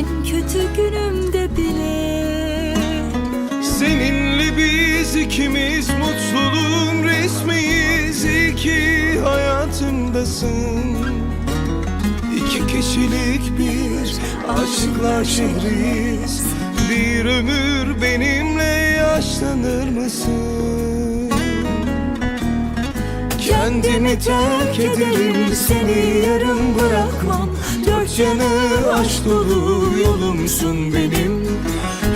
En kötü günümde bile. Seninle biz ikimiz mutluluğun resmiyiz. İyi ki hayatımdasın. İki kişilik bir aşıklar şehriyiz. Bir ömür benimle yaşlanır mısın? Kendimi terk ederim seni yarım bırakmam yanı aşk dolu yolumsun benim.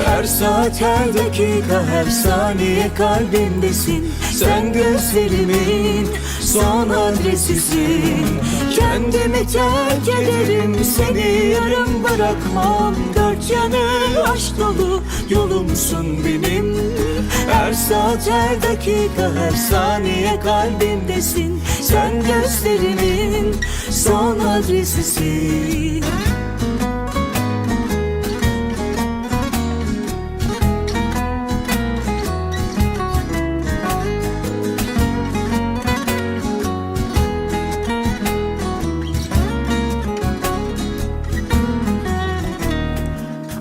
Her saat her dakika her saniye kalbimdesin Sen gözlerimin son adresisin. Kendimi terk ederim seni yarım bırakmam. Dört yanı aşk dolu yolumsun benim saat her dakika her saniye kalbimdesin. Sen gözlerimin son adresisin.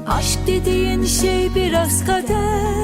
Aşk dediğin şey biraz kader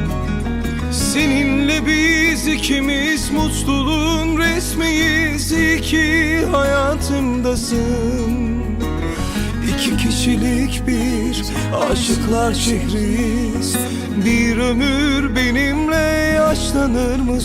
Seninle biz ikimiz mutluluğun resmiyiz. İyi ki hayatımdasın. İki kişilik bir aşıklar şehriyiz Bir ömür benimle yaşlanır mısın?